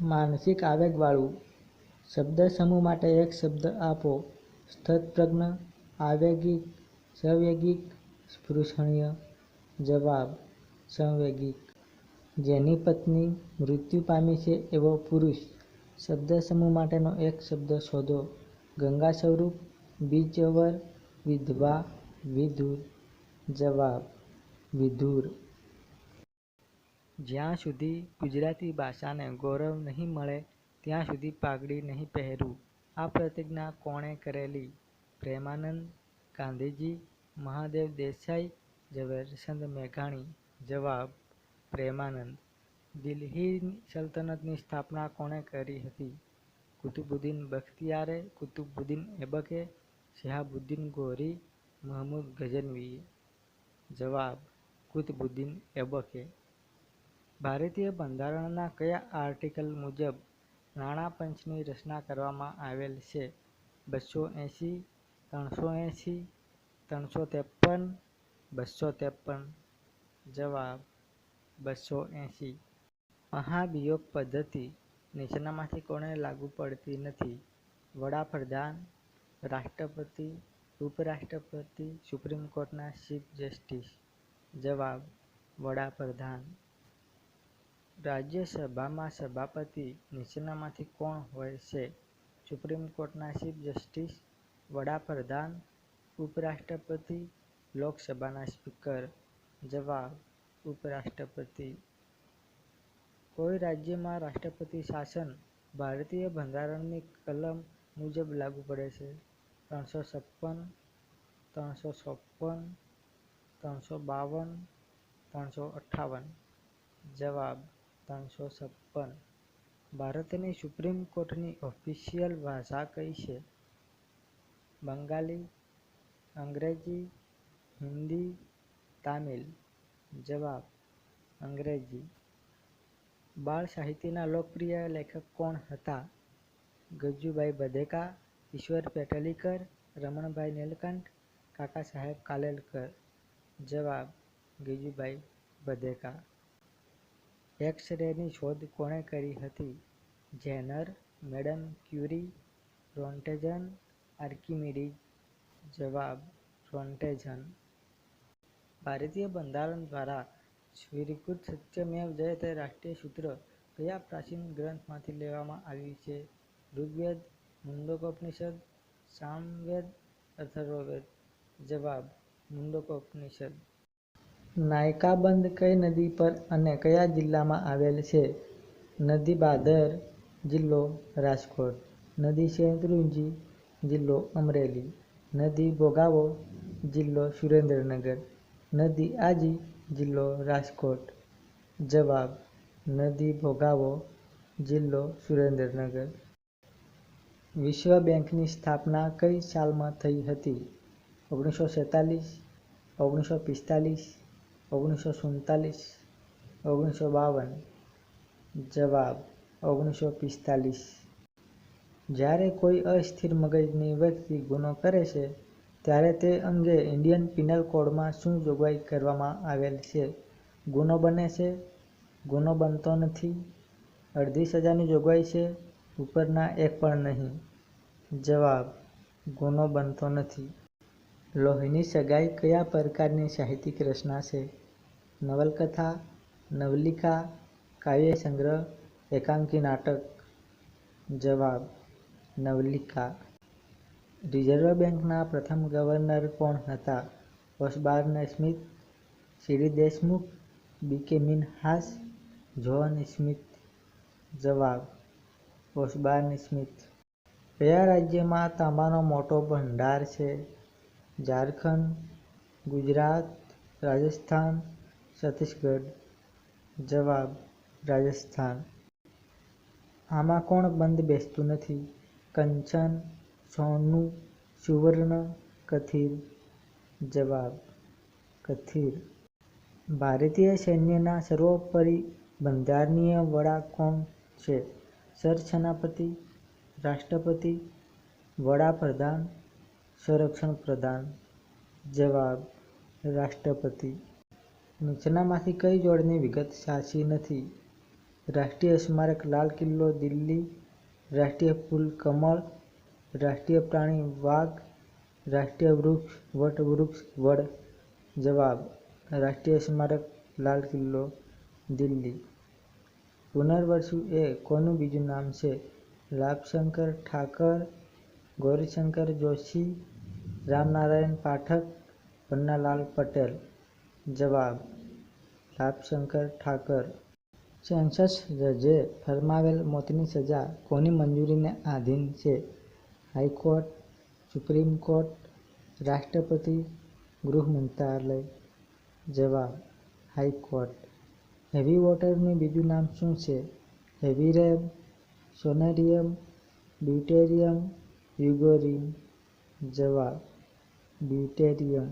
માનસિક આવેગવાળું શબ્દ સમૂહ માટે એક શબ્દ આપો. સ્થતપ્રજ્ઞ આવેગિક, સંવેગિક, સ્પૃશણીય જવાબ: સંવેગિક. જેની પત્ની મૃત્યુ પામી છે એવો પુરુષ. શબ્દ સમૂહ માટેનો એક શબ્દ શોધો. ગંગા સ્વરૂપ બીજવર, વિધવા, વિધુર. જવાબ: વિધુર. જ્યાં સુધી ગુજરાતી ભાષાને ગૌરવ નહીં મળે ત્યાં સુધી પાઘડી નહીં પહેરું. આ પ્રતિજ્ઞા કોણે કરેલી? પ્રેમાનંદ, ગાંધીજી, મહાદેવ દેસાઈ, ઝવેરચંદ મેઘાણી. જવાબ: પ્રેમાનંદ. દિલ્હી સલ્તનતની સ્થાપના કોણે કરી હતી? કુતુબુદ્દીન બખ્તિયારે, કુતુબુદ્દીન એબકે શિહાબુદ્દીન ગોરી, મહમૂદ ગઝનવીએ. જવાબ: કુતબુદ્દીન ઐબકે. ભારતીય બંધારણના કયા આર્ટિકલ મુજબ નાણાં પંચની રચના કરવામાં આવેલ છે? બસો એંસી, ત્રણસો એંસી, ત્રણસો ત્રેપન, બસો ત્રેપન. જવાબ: બસો એંસી. મહાભિયોગ પદ્ધતિ નીચેનામાંથી કોને લાગુ પડતી નથી? વડાપ્રધાન, રાષ્ટ્રપતિ, ઉપરાષ્ટ્રપતિ, સુપ્રીમ કોર્ટના ચીફ જસ્ટિસ. જવાબ: વડાપ્રધાન. રાજ્યસભામાં સભાપતિ નીચેનામાંથી કોણ હોય છે? સુપ્રીમ કોર્ટના ચીફ જસ્ટિસ, વડાપ્રધાન, ઉપરાષ્ટ્રપતિ, લોકસભાના સ્પીકર. જવાબ: ઉપરાષ્ટ્રપતિ. કોઈ રાજ્યમાં રાષ્ટ્રપતિ શાસન ભારતીય બંધારણની કલમ મુજબ લાગુ પડે છે? ત્રણસો છપ્પન, ત્રણસો છપ્પન ત્રણસો બાવન, ત્રણસો અઠ્ઠાવન. જવાબ: ત્રણસો છપ્પન. ભારતની સુપ્રીમ કોર્ટની ઓફિશિયલ ભાષા કઈ છે? બંગાળી, અંગ્રેજી, હિન્દી, તામિલ. જવાબ: અંગ્રેજી. બાળ સાહિત્યના લોકપ્રિય લેખક કોણ હતા? ગજુભાઈ બધેકા, ઈશ્વર પેટલીકર, રમણભાઈ નીલકંઠ, કાકા સાહેબ કાલેલકર. જવાબ: ગિજુભાઈ બધેકા. એક્સ-રેની શોધ કોણે કરી હતી? Jenner Madame Curie, Roentgen, Archimedes. જવાબ: રોન્ટેજન ભારતીય બંધારણ દ્વારા સ્વીકૃત સત્યમેવ જયતે રાષ્ટ્રીય સૂત્ર કયા પ્રાચીન ગ્રંથમાંથી લેવામાં આવ્યું છે? ઋગ્વેદ, મુંડકોપનિષદ, સામવેદ, અથર્વવેદ. જવાબ: મુંડકોપનિષદ. નાયકા બંધ કઈ નદી પર અને કયા જિલ્લામાં આવેલ છે? નદી ભાદર, જિલ્લો રાજકોટ. નદી શેત્રુંજી, જિલ્લો અમરેલી. નદી ભોગાવો, જિલ્લો સુરેન્દ્રનગર. નદી આજી, જિલ્લો રાજકોટ. જવાબ: નદી ભોગાવો, જિલ્લો સુરેન્દ્રનગર. વિશ્વ બેંકની સ્થાપના કઈ સાલમાં થઈ હતી? ઓગણીસો સેતાલીસ ઓગણીસો પિસ્તાલીસ, ઓગણીસો સુડતાલીસ, ઓગણીસો બાવન. જવાબ: ઓગણીસો પિસ્તાલીસ. જ્યારે કોઈ અસ્થિર મગજની વ્યક્તિ ગુનો કરે છે ત્યારે તે અંગે ઇન્ડિયન પિનલ કોડમાં શું જોગવાઈ કરવામાં આવેલ છે? ગુનો બને છે, ગુનો બનતો નથી, અડધી સજાની જોગવાઈ છે, ઉપરના એક પણ નહીં. જવાબ: ગુનો બનતો નથી. લોહીની સગાઈ કયા પ્રકારની સાહિત્યિક રચના છે? નવલકથા, નવલિકા, કાવ્ય સંગ્રહ એકાંકી નાટક. જવાબ: નવલિકા. રિઝર્વ બેંકના પ્રથમ ગવર્નર કોણ હતા? ઓસબાર્ન સ્મિથ, સીડી દેશમુખ, બી કે મિનહાસ, જ્હોન સ્મિથ. જવાબ: ઓસબાર્ન સ્મિથ. કયા રાજ્યમાં તાંબાનો મોટો ભંડાર છે? ઝારખંડ, ગુજરાત, રાજસ્થાન, છત્તીસગઢ. જવાબ: રાજસ્થાન. આમાં કોણ બંધ બેસતું નથી? કંચન, સોનું, સુવર્ણ, કથિર. જવાબ: કથિર. ભારતીય સૈન્યના સર્વોપરી બંધારણીય વડા કોણ છે? સરસેનાપતિ, રાષ્ટ્રપતિ, વડાપ્રધાન, સંરક્ષણ પ્રદાન, જવાબ: રાષ્ટ્રપતિ. નીચેનામાંથી કઈ જોડની વિગત સાચી નથી? રાષ્ટ્રીય સ્મારક લાલ કિલ્લો, દિલ્હી. રાષ્ટ્રીય ફૂલ કમળ. રાષ્ટ્રીય પ્રાણી, વાઘ. રાષ્ટ્રીય વૃક્ષ વટવૃક્ષ વડ. જવાબ, રાષ્ટ્રીય સ્મારક લાલ કિલ્લો, દિલ્હી. પુનર્વસુ એ કોનું બીજું નામ છે? લાભશંકર ઠાકર ગૌરીશંકર જોશી, રામનારાયણ પાઠક, પન્નાલાલ પટેલ. જવાબ, લાભશંકર ઠાકર. સેન્સસ જજે ફરમાવેલ મોતની સજા કોની મંજૂરીને આધીન છે? હાઈકોર્ટ, સુપ્રીમ કોર્ટ, રાષ્ટ્રપતિ, ગૃહ મંત્રાલય. જવાબ, હાઈકોર્ટ. હેવી વોટરનું બીજું નામ શું છે? હેવીરેમ સોનેરિયમ ડ્યુટેરિયમ યુગોરિન જવાબ ડ્યુટેરિયમ